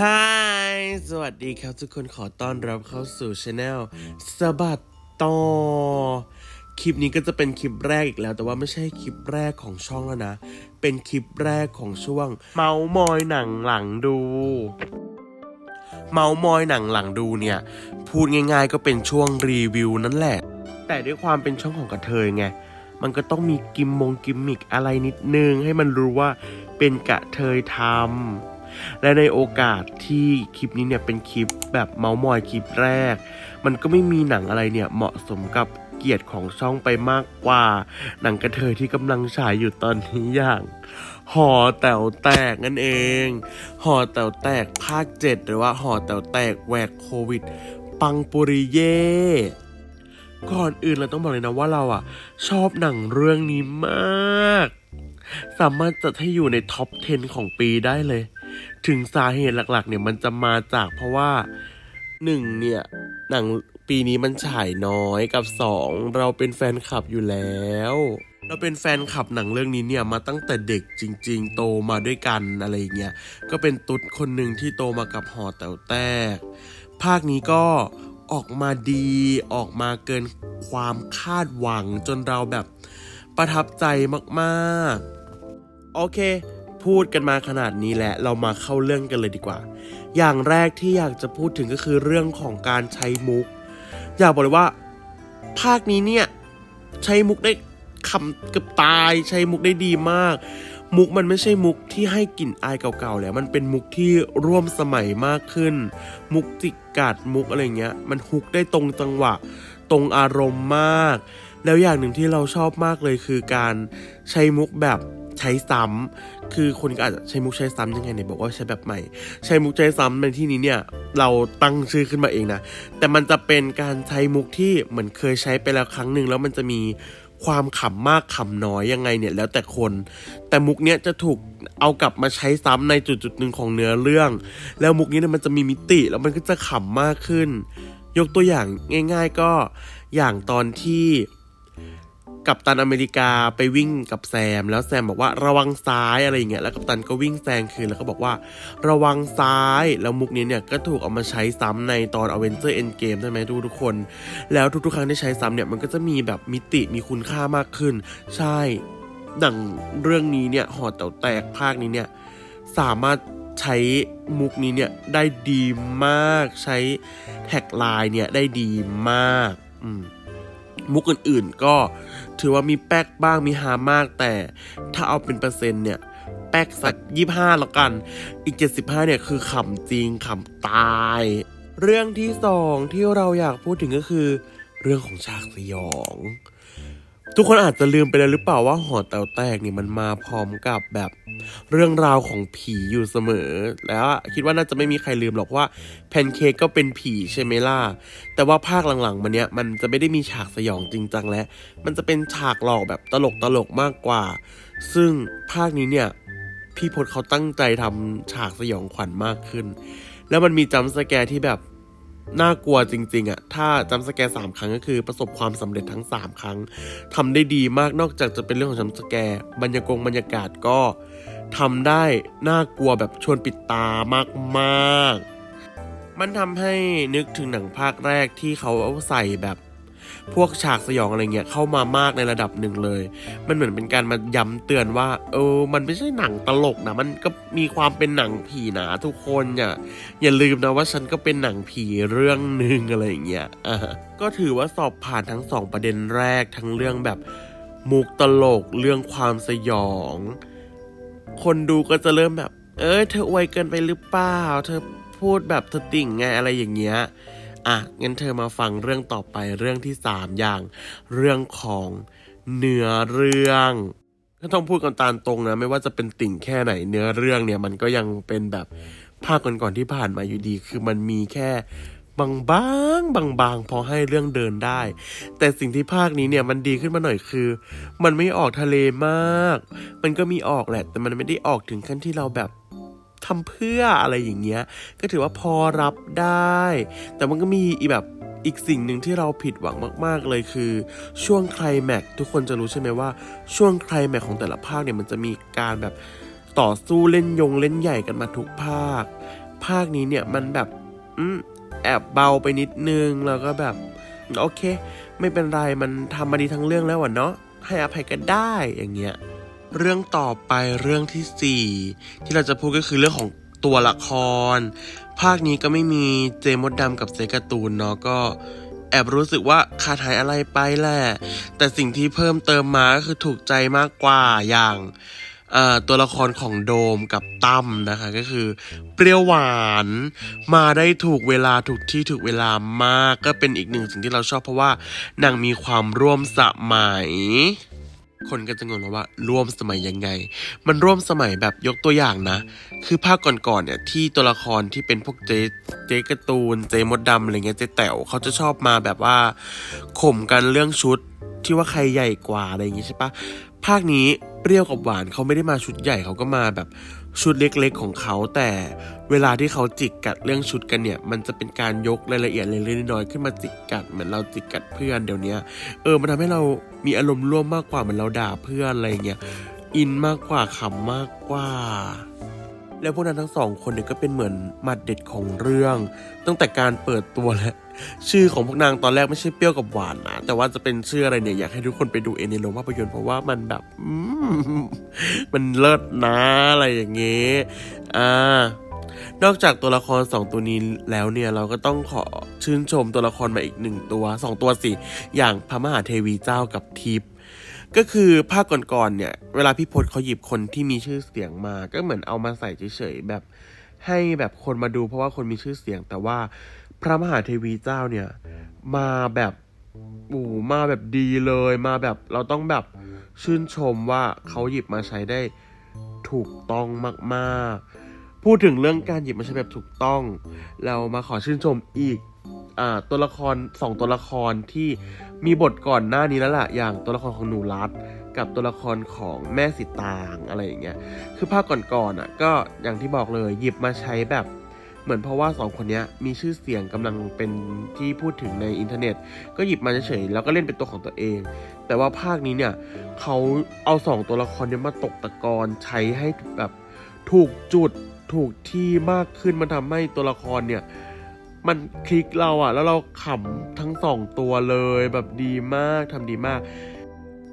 ฮายสวัสดีครับทุกคนขอต้อนรับเข้าสู่ช anel สบัดต่อ คลิปนี้ก็จะเป็นคลิปแรกอีกแล้ว แต่ว่าไม่ใช่คลิปแรกของช่องแล้วนะ เป็นคลิปแรกของช่วง เมาส์มอยหนังหลังดู เมาส์มอยหนังหลังดูเนี่ย พูดง่ายๆก็เป็นช่วงรีวิวนั่นแหละ แต่ด้วยความเป็นช่องของกระเทยไง มันก็ต้องมีกิมมงกิมมิกอะไรนิดนึง ให้มันรู้ว่าเป็นกระเทยทำ และในโอกาสที่คลิปนี้เนี่ยเป็นคลิปแบบเมาส์มอยคลิปแรก มันก็ไม่มีหนังอะไรเนี่ยเหมาะสมกับเกียรติของช่องไปมากกว่า หนังกระเทยที่กำลังฉายอยู่ตอนนี้อย่างหอแต๋วแตกนั่นเองหอแต๋วแตกภาคเจ็ดหรือว่าหอแต๋วแตกแหวกโควิด ปังปุริเย่ก่อนอื่นเราต้องบอกเลยนะว่าเราอะ ชอบหนังเรื่องนี้มาก สามารถจัดให้อยู่ในท็อป 10 ของปีได้เลย ถึงสาเหตุหลักๆ เนี่ยมันจะมาจากเพราะว่าหนึ่งเนี่ยหนังปีนี้มันฉายน้อยกับสองเราเป็นแฟนคลับอยู่แล้วเราเป็นแฟนคลับหนังเรื่องนี้เนี่ยมาตั้งแต่เด็กจริง ๆ โตมาด้วยกันอะไรเงี้ยก็เป็นตุ๊ดคนหนึ่งที่โตมากับหอแต๋วแตก ภาคนี้ก็ออกมาดีออกมาเกินความคาดหวังจนเราแบบประทับใจมากๆ โอเค พูดกันมาขนาดนี้แหละเรามาเข้าเรื่องกันเลยดีกว่า อย่างแรกที่อยากจะพูดถึงก็คือเรื่องของการใช้มุก อยากบอกเลยว่า ภาคนี้เนี่ยใช้มุกได้คำเกือบตาย ใช้มุกได้ดีมาก มุกมันไม่ใช่มุกที่ให้กลิ่นอายเก่าๆแล้วมันเป็นมุกที่ร่วมสมัยมากขึ้น มุกจิกกัดมุกอะไรเงี้ย มันฮุกได้ตรงจังหวะ ตรงอารมณ์มาก แล้วอย่างหนึ่งที่เราชอบมากเลยคือการใช้มุกแบบ ใช้ซ้ำคือคนก็อาจจะใช้มุกใช้ซ้ำยังไงเนี่ยบอกว่าใช้แบบใหม่ ใช้มุกใช้ซ้ำในที่นี้เนี่ยเราตั้งชื่อขึ้นมาเองนะ แต่มันจะเป็นการใช้มุกที่เหมือนเคยใช้ไปแล้วครั้งหนึ่งแล้วมันจะมีความขำมากขำน้อยยังไงเนี่ยแล้วแต่คน แต่มุกเนี้ยจะถูกเอากลับมาใช้ซ้ำในจุดจุดหนึ่งของเนื้อเรื่อง แล้วมุกนี้เนี่ยมันจะมีมิติแล้วมันก็จะขำมากขึ้น ยกตัวอย่างง่าย ๆก็อย่างตอนที่ กัปตันอเมริกาไปวิ่งกับแซม แล้วแซมบอกว่าระวังซ้ายอะไรอย่างเงี้ยแล้วกัปตันก็วิ่งแซงคืนแล้วก็บอกว่า ระวังซ้ายแล้วมุกนี้เนี่ยก็ถูกเอามาใช้ซ้ำในตอน Avenger Endgame ใช่ไหมทุกทุกคน แล้วทุกๆครั้งที่ใช้ซ้ำเนี่ยมันก็จะมีแบบมิติมีคุณค่ามากขึ้น ใช่หนังเรื่องนี้เนี่ยหอแต๋วแตกภาคนี้เนี่ยสามารถใช้มุกนี้เนี่ยได้ดีมากใช้แท็กไลน์เนี่ยได้ดีมากอืมมุกอื่นๆก็ ถือว่ามีแป๊กบ้างมีฮามากแต่ถ้าเอาเป็นเปอร์เซ็นต์เนี่ย แป๊กสักยี่ห้าแล้วกัน อีก75เนี่ยคือขำจริงขำตาย เรื่องที่สองที่เราอยากพูดถึงก็คือ เรื่องของฉากสยอง ทุกคนอาจจะลืมไปแล้วหรือเปล่าว่าหอแต๋วแตกเนี่ยมันมาพร้อมกับแบบ เรื่องราวของผีอยู่เสมอ แล้วคิดว่าน่าจะไม่มีใครลืมหรอกว่าแพนเค้กก็เป็นผีใช่ไหมล่ะ แต่ว่าภาคหลังๆมาเนี้ยมันจะไม่ได้มีฉากสยองจริงจังแล้วมันจะเป็นฉากหลอกแบบตลกตลกๆมากกว่า ซึ่งภาคนี้เนี่ยพี่พศเขาตั้งใจทำฉากสยองขวัญมากขึ้น แล้วมันมีจัมป์สแกร์ที่แบบน่ากลัวจริงๆอะ่ะถ้าจัมป์สแกร์สามครั้งก็คือประสบความสำเร็จทั้งสามครั้งทำได้ดีมากนอกจากจะเป็นเรื่องของจัมป์สแกร์บรรยากงบรรยากาศก็ ทำได้น่ากลัวแบบชวนปิดตามากๆ มันทำให้นึกถึงหนังภาคแรกที่เขาเอาใส่แบบพวกฉากสยองอะไรเงี้ยเข้ามามากในระดับหนึ่งเลย มันเหมือนเป็นการมาย้ำเตือนว่า เออ มันไม่ใช่หนังตลกนะ มันก็มีความเป็นหนังผีนะทุกคนอย่าอย่าลืมนะว่าฉันก็เป็นหนังผีเรื่องหนึ่งอะไรอย่างเงี้ยก็ถือว่าสอบผ่านทั้งสองประเด็นแรกทั้งเรื่องแบบมุกตลกเรื่องความสยอง คนดูก็จะเริ่มแบบ เออเธออวยเกินไปหรือเปล่า เธอพูดแบบเธอติ่งไงอะไรอย่างเงี้ย อะ งั้นเธอมาฟังเรื่องต่อไปเรื่องที่สามอย่าง เรื่องของเนื้อเรื่องก็ต้องพูดกันตามตรงนะ ไม่ว่าจะเป็นติ่งแค่ไหนเนื้อเรื่องเนี่ย มันก็ยังเป็นแบบภาคก่อนๆที่ผ่านมาอยู่ดี คือมันมีแค่ บางบางบางบางๆพอให้เรื่องเดินได้ แต่สิ่งที่ภาคนี้เนี่ยมันดีขึ้นมาหน่อยคือ มันไม่ออกทะเลมาก มันก็มีออกแหละ แต่มันไม่ได้ออกถึงขั้นที่เราแบบทำเพื่ออะไรอย่างเงี้ย ก็ถือว่าพอรับได้ แต่มันก็มีอีแบบอีกสิ่งหนึ่งที่เราผิดหวังมาก ๆ เลยคือ ช่วงไคลแม็กทุกคนจะรู้ใช่ไหมว่า ช่วงไคลแม็กของแต่ละภาคเนี่ยมันจะมีการแบบต่อสู้เล่นยงเล่นใหญ่กันมาทุกภาค ภาคนี้เนี่ยมันแบบ อืม แอบเบาไปนิดนึงแล้วก็แบบ โอเค ไม่เป็นไรมันทำมาดีทั้งเรื่องแล้วอะเนาะให้อภัยกันได้อย่างเงี้ยเรื่องต่อไปเรื่องที่สี่ที่เราจะพูดก็คือเรื่องของตัวละคร ภาคนี้ก็ไม่มีเจมดดำกับเจกาตูนเนาะก็แอบรู้สึกว่าขาดหายอะไรไปแหละ แต่สิ่งที่เพิ่มเติมมาก็คือถูกใจมากกว่าอย่าง ตัวละครของโดมกับตั้มนะคะก็คือ เปรี้ยวหวานมาได้ถูกเวลาถูกที่ถูกเวลามากก็เป็นอีกหนึ่งสิ่งที่เราชอบเพราะว่านางมีความร่วมสมัย คนก็จะงงว่าร่วมสมัยยังไง มันร่วมสมัยแบบยกตัวอย่างนะ คือภาคก่อนๆเนี่ยที่ตัวละครที่เป็นพวกเจ๊เจ๊กร์ตูนเจ๊มดดำอะไรเงี้ยเจ๊แต๋วเขาจะชอบมาแบบว่าข่มกันเรื่องชุดที่ว่าใครใหญ่กว่าอะไรอย่างงี้ใช่ปะภาคนี้ ปรี้ยวกับหวานเขาไม่ได้มาชุดใหญ่เขาก็มาแบบชุดเล็กๆของเขาแต่เวลาที่เขาจิกกัดเรื่องชุดกันเนี่ย มันจะเป็นการยกรายละเอียดเล็กๆน้อยๆขึ้นมาจิกกัดเหมือนเราจิกกัดเพื่อนเดี๋ยวนี้เออมันทำให้เรามีอารมณ์ร่วมมากกว่าเหมือนเราด่าเพื่อนอะไรเงี้ยอินมากกว่าขำมากกว่า แล้วพวกนั้นทั้งสองคนเนี่ยก็เป็นเหมือนหมัดเด็ดของเรื่อง ตั้งแต่การเปิดตัวแล้วชื่อของพวกนางตอนแรกไม่ใช่เปรี้ยวกับหวานนะ แต่ว่าจะเป็นชื่ออะไรเนี่ย อยากให้ทุกคนไปดูเองในโรงภาพยนตร์เพราะว่ามันแบบมันเลิศนะอะไรอย่างเงี้ยอ่านอกจากตัวละครสองตัวนี้แล้วเนี่ยเราก็ต้องขอชื่นชมตัวละครมาอีกหนึ่งตัวสองตัวสิ อย่างพระมหาเทวีเจ้ากับทิพย์ ก็คือภาคก่อนๆเนี่ย เวลาพี่พศเขาหยิบคนที่มีชื่อเสียงมา ก็เหมือนเอามาใส่เฉยๆแบบ ให้แบบคนมาดูเพราะว่าคนมีชื่อเสียง แต่ว่าพระมหาเทวีเจ้าเนี่ย มาแบบโอ้มาแบบดีเลยมาแบบเราต้องแบบชื่นชมว่าเขาหยิบมาใช้ได้ถูกต้องมาก ๆ พูดถึงเรื่องการหยิบมาใช้แบบถูกต้อง เรามาขอชื่นชมอีก ตัวละครสองตัวละครที่มีบทก่อนหน้านี้แล้วล่ะอย่างตัวละครของหนูรัตกับตัวละครของแม่สิตางอะไรอย่างเงี้ยคือภาคก่อนๆอะก็อย่างที่บอกเลยหยิบมาใช้แบบเหมือนเพราะว่าสองคนนี้มีชื่อเสียงกำลังเป็นที่พูดถึงในอินเทอร์เน็ต ก็หยิบมาเฉยๆแล้วก็เล่นเป็นตัวของตัวเอง แต่ว่าภาคนี้เนี่ยเขาเอาสองตัวละครเนี้ยมาตกตะกอนใช้ให้แบบถูกจุดถูกที่มากขึ้นมันทำให้ตัวละครเนี่ย มันคลิกเราอะแล้วเราขำทั้งสองตัวเลยแบบดีมากทำดีมาก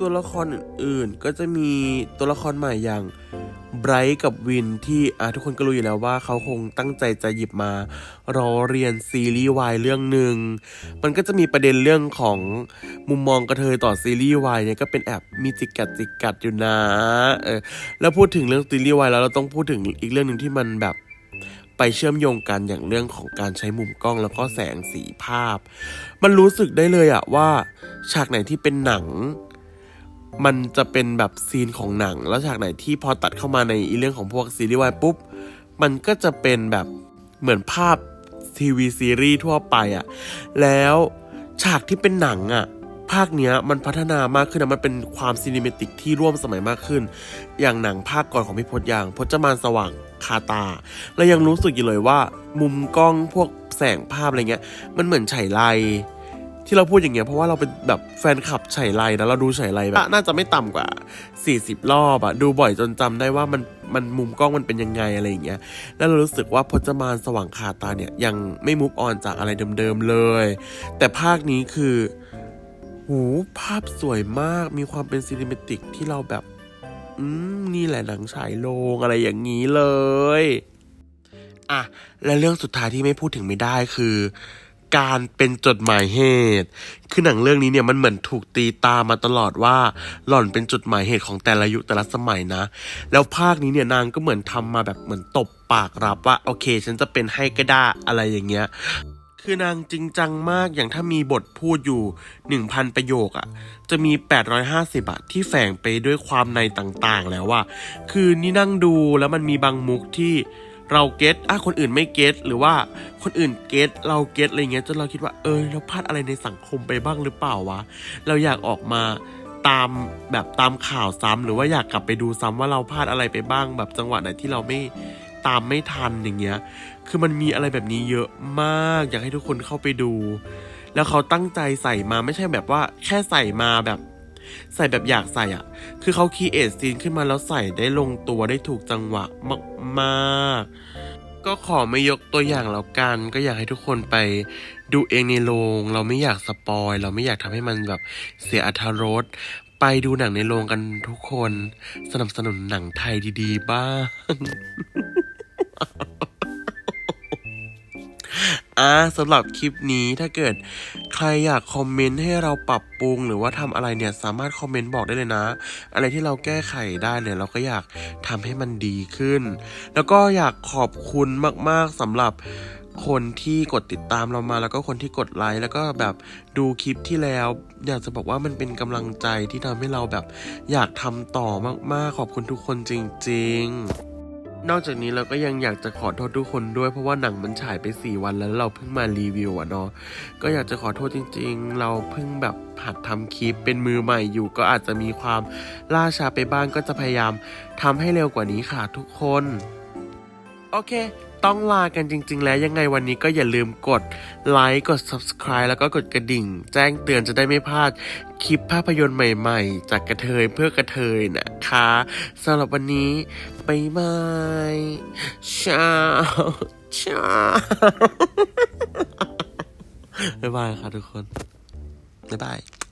ตัวละครอื่นๆ ก็จะมีตัวละครใหม่อย่างไบรท์กับวินที่ทุกคนก็รู้อยู่แล้วว่าเขาคงตั้งใจจะหยิบมา รอเรียนซีรีส์วายเรื่องหนึ่งมันก็จะมีประเด็นเรื่องของมุมมองกระเทยต่อซีรีส์วายเนี่ยก็เป็นแอบมีจิกกัดจิกกัดอยู่นะเออแล้วพูดถึงเรื่องซีรีส์วายแล้วเราต้องพูดถึงอีกเรื่องหนึ่งที่มันแบบ ไปเชื่อมโยงกันอย่างเรื่องของการใช้มุมกล้องแล้วก็แสงสีภาพ มันรู้สึกได้เลยอะว่า ฉากไหนที่เป็นหนัง มันจะเป็นแบบซีนของหนัง แล้วฉากไหนที่พอตัดเข้ามาในอีเรื่องของพวกซีรีส์วายปุ๊บ มันก็จะเป็นแบบเหมือนภาพทีวีซีรีส์ทั่วไปอะแล้วฉากที่เป็นหนังอะ ภาคเนี้ยมันพัฒนามากขึ้นนะมันเป็นความซีนิเมติกที่ร่วมสมัยมากขึ้น อย่างหนังภาคก่อนของพี่พจน์อย่างพจมานสว่างคาตา แล้วยังรู้สึกอยู่เลยว่า มุมกล้องพวกแสงภาพอะไรเงี้ย มันเหมือนไฉไลที่เราพูดอย่างเงี้ยเพราะว่าเราเป็นแบบแฟนคลับไฉไลนะเราดูไฉไลแบบน่าจะไม่ต่ำกว่า 40 รอบอะดูบ่อยจนจำได้ว่ามันมันมุมกล้องมันเป็นยังไงอะไรอย่างเงี้ยแล้วเรารู้สึกว่าพจมานสว่างคาตาเนี่ยยังไม่มุกออนจากอะไรเดิมๆเลย แต่ภาคนี้คือ หูภาพสวยมากมีความเป็นซีนิเมติกที่เราแบบ อืม นี่แหละหนังฉายโรงอะไรอย่างนี้เลย อะ และเรื่องสุดท้ายที่ไม่พูดถึงไม่ได้คือ การเป็นจดหมายเหตุ คือหนังเรื่องนี้เนี่ยมันเหมือนถูกตีตามาตลอดว่า หล่อนเป็นจดหมายเหตุของแต่ละยุคแต่ละสมัยนะ แล้วภาคนี้เนี่ยนางก็เหมือนทำมาแบบเหมือนตบปากรับว่า โอเค ฉันจะเป็นให้ก็ได้อะไรอย่างเงี้ย คือนางจริงจังมากอย่างถ้ามีบทพูดอยู่ 1,000 ประโยคอะจะมี 850อะที่แฝงไปด้วยความในต่างๆ แล้วว่าคือนี่นั่งดูแล้วมันมีบางมุกที่เราเก็ตอะคนอื่นไม่เก็ตหรือว่าคนอื่นเก็ตเราเก็ตอะไรเงี้ยจนเราคิดว่าเออเราพลาดอะไรในสังคมไปบ้างหรือเปล่าวะ เราอยากออกมาตามแบบตามข่าวซ้ำหรือว่าอยากกลับไปดูซ้ำว่าเราพลาดอะไรไปบ้าง แบบจังหวะไหนที่เราไม่ ตามไม่ทันอย่างเงี้ย คือมันมีอะไรแบบนี้เยอะมาก อยากให้ทุกคนเข้าไปดู แล้วเขาตั้งใจใส่มาไม่ใช่แบบว่า แค่ใส่มาแบบ ใส่แบบอยากใส่อะ คือเขาคีเอทซีนขึ้นมาแล้วใส่ได้ลงตัวได้ถูกจังหวะมากๆ ก็ขอไม่ยกตัวอย่างแล้วกัน ก็อยากให้ทุกคนไปดูเองในโรง เราไม่อยากสปอยเราไม่อยากทำให้มันแบบเสียอรรถรสไปดูหนังในโรงกันทุกคน สนับสนุนหนังไทยดี ๆ บ้าง อะสำหรับคลิปนี้ถ้าเกิดใครอยากคอมเมนต์ให้เราปรับปรุง หรือว่าทำอะไรเนี่ยสามารถคอมเมนต์บอกได้เลยนะ อะไรที่เราแก้ไขได้เนี่ยเราก็อยากทำให้มันดีขึ้น แล้วก็อยากขอบคุณมาก ๆสำหรับคนที่กดติดตามเรามาแล้วก็คนที่กดไลค์แล้วก็แบบดูคลิปที่แล้ว อยากจะบอกว่ามันเป็นกำลังใจที่ทำให้เราแบบอยากทำต่อมาก ๆ ขอบคุณทุกคนจริง ๆ นอกจากนี้เราก็ยังอยากจะขอโทษทุกคนด้วยเพราะว่าหนังมันฉายไป 4 วันแล้วเราเพิ่งมารีวิวอะเนาะก็อยากจะขอโทษจริง ๆ เราเพิ่งแบบหัดทำคลิปเป็นมือใหม่อยู่ ก็อาจจะมีความล่าช้าไปบ้างก็จะพยายามทำให้เร็วกว่านี้ค่ะทุกคน โอเค ต้องลากันจริง ๆ แล้วยังไงวันนี้ก็อย่าลืมกดไลค์กด subscribe แล้วก็กดกระดิ่ง แจ้งเตือนจะได้ไม่พลาดคลิปภาพยนตร์ใหม่ ๆ จากกระเทยเพื่อกระเทยนะคะสำหรับวันนี้บายบายชาชาบ๊ายบายค่ะทุกคนบ๊ายบาย